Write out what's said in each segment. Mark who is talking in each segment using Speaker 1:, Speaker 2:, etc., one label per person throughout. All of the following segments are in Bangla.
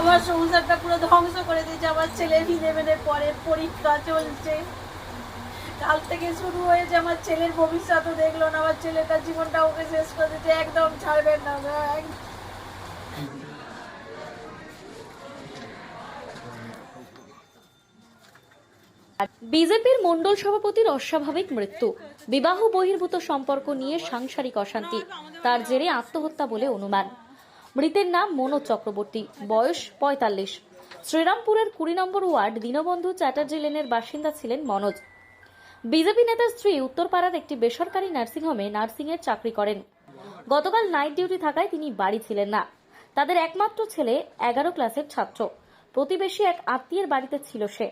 Speaker 1: আমার সংসারটা পুরো ধ্বংস করে দিয়েছে আমার ছেলে ভিজে মেনে পরে পরীক্ষা চলছে। কাল থেকে শুরু হয়েছে আমার ছেলের ভবিষ্যৎও দেখল না আমার ছেলেটা জীবনটা ওকে শেষ করে দিতে একদম ছাড়বেন না ওকে,
Speaker 2: বিজেপির মণ্ডল সভাপতির অস্বাভাবিক মৃত্যু। বিবাহ বহির্ভূত সম্পর্ক নিয়ে সাংসারিক অশান্তি। তার জেরে আত্মহত্যা বলে অনুমান। মৃতের নাম মনোজ চক্রবর্তী। বয়স পঁয়তাল্লিশ। শ্রীরামপুরের কুড়ি নম্বর ওয়ার্ড দীনবন্ধু চ্যাটার্জি লেনের বাসিন্দা ছিলেন মনোজ। বিজেপি নেতার স্ত্রী উত্তরপাড়ার একটি বেসরকারি নার্সিংহোমে নার্সিংয়ের চাকরি করেন। গতকাল নাইট ডিউটি থাকায় তিনি বাড়ি ছিলেন না। তাদের একমাত্র ছেলে এগারো ক্লাসের ছাত্র। প্রতিবেশী এক আত্মীয়ের বাড়িতে ছিল সে।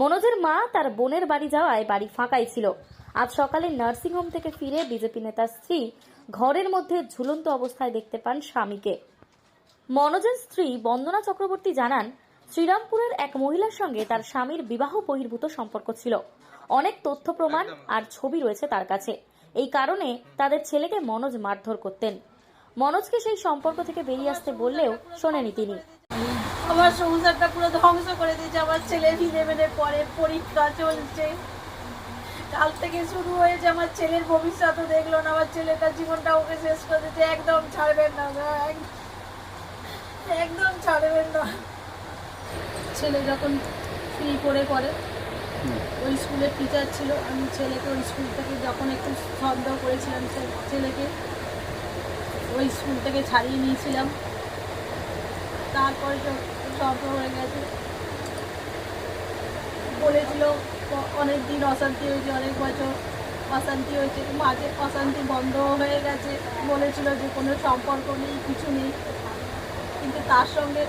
Speaker 2: মনোজের মা তার বোনের বাড়ি যাওয়ায় বাড়ি ফাঁকাই ছিল। আজ সকালে নার্সিংহোম থেকে ফিরে বিজেপি নেতার স্ত্রী ঘরের মধ্যে ঝুলন্ত অবস্থায় দেখতে পান স্বামীকে। মনোজের স্ত্রী বন্দনা চক্রবর্তী জানান, শ্রীরামপুরের এক মহিলার সঙ্গে তার স্বামীর বিবাহ বহির্ভূত সম্পর্ক ছিল। অনেক তথ্য প্রমাণ আর ছবি রয়েছে তার কাছে। এই কারণে তাদের ছেলেকে মনোজ মারধর করতেন। মনোজকে সেই সম্পর্ক থেকে বেরিয়ে আসতে বললেও শোনেনি তিনি।
Speaker 1: আমার সংসারটা পুরো ধ্বংস করে দিয়েছে, আমার ছেলে ভিজে মেনে পড়ে পরীক্ষা চলছে। কাল থেকে শুরু হয়েছে, আমার ছেলের ভবিষ্যৎও দেখল না, আমার ছেলেটা জীবনটা ওকে শেষ করে দিতে একদম ছাড়বেন না একদম ছাড়বেন না। ছেলে যখন ফ্রি করে করে ওই স্কুলের টিচার ছিল, আমি ছেলেকে ওই স্কুল থেকে যখন একটু সন্দেহ করেছিলাম ছেলেকে ওই স্কুল থেকে ছাড়িয়ে নিয়েছিলাম। তারপরে সব হয়ে গেছে। বলেছিল অনেক দিন অশান্তি হয়েছে, অনেক বছর অশান্তি হয়েছে, মাঝে অশান্তি বন্ধ হয়ে গেছে। বলেছিল যে, কোনো সম্পর্ক নেই, কিছু নেই। কিন্তু তার সঙ্গে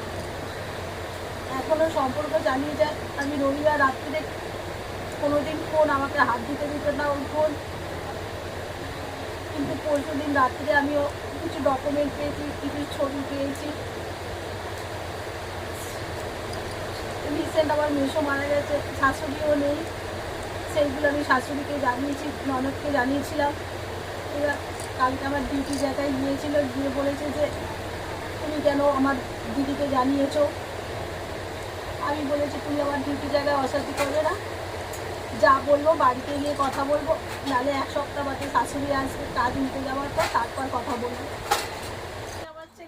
Speaker 1: এখনও সম্পর্ক চালিয়ে যায়। আমি রবিবার রাত্রিরে কোনোদিন ফোন আমাকে হাত দিতে দিত না, ওই ফোন কিন্তু পরশু দিন রাত্রে আমিও কিছু ডকুমেন্ট পেয়েছি, কিছু ছবি পেয়েছি। রিসেন্ট আমার মেসো মারা গেছে, শাশুড়িও নেই। সেইগুলো আমি শাশুড়িকে জানিয়েছি, ননদকে জানিয়েছিলাম। এবার কালকে আমার ডিউটি জায়গায় গিয়েছিল, গিয়ে বলেছে যে, তুমি কেন আমার দিদিকে জানিয়েছো? আমি বলেছি, তুমি আমার ডিউটি জায়গায় অশান্তি করবে না। যা বলব, বাড়িতে গিয়ে কথা বলব। নাহলে এক সপ্তাহ বাদে শাশুড়ি আসবে, কাজ নিতে যাওয়ার পর তারপর কথা বলব।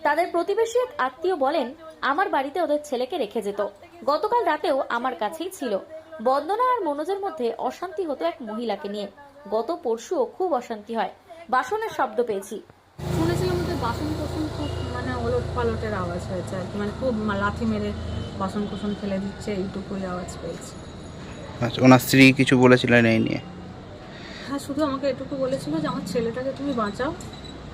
Speaker 2: তাদের প্রতিবেশী এক আত্মীয় বলেন আমার বাড়িতে ওদের ছেলেকে রেখে যেত। গতকাল রাতেও আমার কাছেই ছিল। বন্দনা আর মনোজের মধ্যে অশান্তি হতো এক মহিলাকে নিয়ে। গত পরশুও খুব অশান্তি হয়। বাসনের শব্দ পেয়েছি।
Speaker 3: শুনেছিলাম যে বাসন কোসন খুব মানে ওলট পালটের আওয়াজ হয়েছে আর কি। মানে খুব মা- লাথি মেরে বাসন কোসন ফেলে দিচ্ছে এইটুকুই আওয়াজ পেয়েছি।
Speaker 4: আচ্ছা ওনার স্ত্রী কিছু বলেছিলেন এই নিয়ে?
Speaker 3: হ্যাঁ শুধু আমাকে এটুকু বলেছিল যে আমার ছেলেটাকে তুমি বাঁচাও।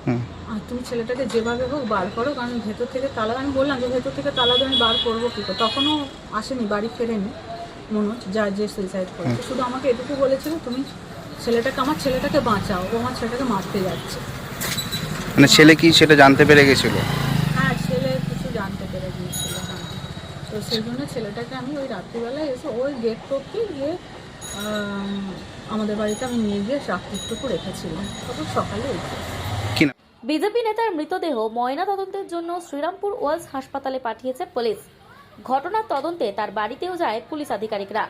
Speaker 4: হুম।
Speaker 3: আর তুমি ছেলেটাকে যেভাবে হোক বার করো কারণ ভেতর থেকে তালা আমি বললাম যে ভেতর থেকে তালা আমি বার করব কী করে? তখনও আসেনি বাড়ি ফেরেনি মনোজ যা যে সুইসাইড করেছে। শুধু আমাকে এটুকু বলেছিল তুমি ছেলেটাকে আমার ছেলেটাকে বাঁচাও ও আমার ছেলেটাকে মারতে যাচ্ছে।
Speaker 4: মানে ছেলে কি সেটা জানতে পেরে গেছিল?
Speaker 3: হ্যাঁ ছেলে কিছু জানতে পেরে গিয়েছিল হ্যাঁ। তো সেই জন্য ছেলেটাকে আমি ওই রাত্রিবেলায় এসে ওই গেট টপকে গিয়ে আমাদের বাড়িতে আমি নিয়ে গিয়ে রাত্রিটুকু রেখেছিলাম। তারপর সকালে উঠে।
Speaker 2: বিজেপি নেতার মৃতদেহ ময়নাতদন্তের জন্য শ্রীরামপুর ওয়ার্লস হাসপাতালে পাঠিয়েছে পুলিশ। ঘটনার তদন্তে তার বাড়িতেও যায় পুলিশ আধিকারিকরা।